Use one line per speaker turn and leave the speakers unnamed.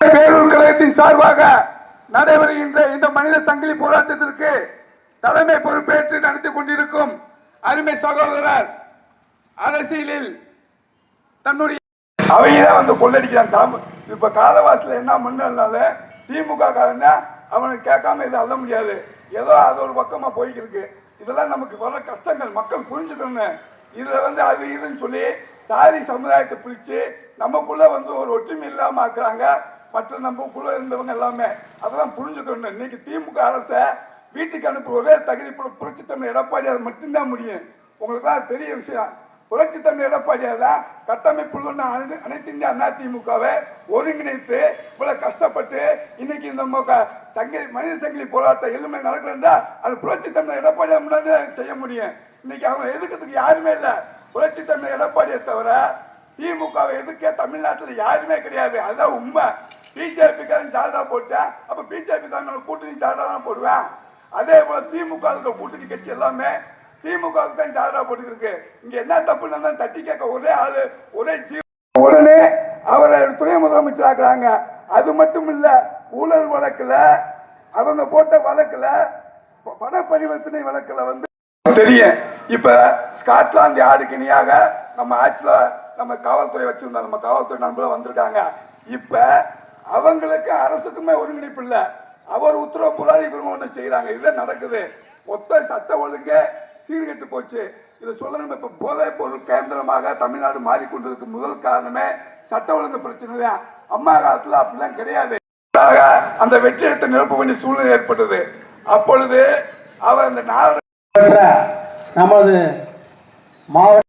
பேரூர் கழகத்தின் சார்பாக நடைபெறுகின்ற இந்த மனித சங்கிலி போராட்டத்திற்கு தலைமை பொறுப்பேற்று நடத்தி கொண்டிருக்கும் அருமை சகோதரர் அரசியலில் தன்னுடைய அவையதான் வந்து கொள்ளடிக்கிறான். தாம் இப்ப காலவாசில என்ன முன்னாலும் திமுக காரங்க அவனுக்கு கேட்காம இதை அள்ள முடியாது. ஏதோ அது ஒரு பக்கமா போய்க்கு இருக்கு இதெல்லாம் நமக்கு வர கஷ்டங்கள். மக்கள் புரிஞ்சுக்கணும் இதுல வந்து அது இதுன்னு சொல்லி சாதி சமுதாயத்தை பிடிச்சு நமக்குள்ள வந்து ஒரு ஒற்றுமை இல்லாம ஆக்குறாங்க. மற்ற நமக்குள்ள இருந்தவங்க எல்லாமே அதெல்லாம் புரிஞ்சுக்கணும் இன்னைக்கு திமுக அரசை வீட்டுக்கு அனுப்புவதே தகுதி புரட்சி எடப்பாடி அது மட்டும்தான் முடியும். உங்களுக்கு தான் பெரிய விஷயம். புரட்சி தமிழ் எடப்பாடியார் தான். கட்டமைப்புள்ள அனைத்து இந்திய அதிமுகவை திமுகவை ஒருங்கிணைத்து இவ்வளவு கஷ்டப்பட்டு இன்னைக்கு இந்த மொக்க சங்கிலி மனித சங்கிலி போராட்டம் எதுவுமே நடக்கிறதா அது புரட்சி தமிழ் எடப்பாடியார் முன்னாடி செய்ய முடியும். இன்னைக்கு அவங்க எதுக்கிறதுக்கு யாருமே இல்லை. புரட்சி தமிழ் எடப்பாடியை தவிர திமுகவை எதுக்க தமிழ்நாட்டில் யாருமே கிடையாது. அதுதான் உண்மை. பிஜேபிக்காரன் சாரதா போட்டேன் அப்போ பிஜேபி தான் கூட்டணி சாரதா தான் போடுவேன். அதே போல் திமுக கூட்டணி கட்சி எல்லாமே திமுக தான் சார்டா போட்டுருக்கு இங்க என்ன தப்பு நடந்தாலும் தட்டி கேட்க ஒரே ஆளு ஒரே ஜீ உடனே அவரை துணை முதலமைச்சர் ஆக்குறாங்க. அது மட்டும் இல்ல ஊழல் வழக்குல அவங்க போட்ட வழக்குல பண பரிவர்த்தனை வழக்குல வந்து தெரியும். இப்ப ஸ்காட்லாந்து யாருக்கு இணையாக நம்ம ஆட்சியில நம்ம காவல்துறை வச்சிருந்தோம். நம்ம காவல்துறை நண்பர்கள் வந்திருக்காங்க. இப்ப அவங்களுக்கு அரசுக்குமே ஒருங்கிணைப்பு இல்ல. அவர் உத்தரவு புறாரி இவங்க ஒண்ணு செய்யறாங்க இதுதான் நடக்குது? மொத்த சட்ட ஒழுங்கு சீர்கெட்டு போச்சு. இதை சொல்லணும் இப்போ போதைப் பொருள் கேந்திரமாக தமிழ்நாடு மாறிக்கொண்டதுக்கு முதல் காரணமே சட்ட ஒழுங்கு பிரச்சனை தான். அம்மா காலத்தில் அப்படிலாம் கிடையாது. அந்த வெற்றிடத்தை நிரப்ப வேண்டிய சூழ்நிலை ஏற்பட்டது. அப்பொழுது அவர் அந்த நாடு
நமது மாவட்ட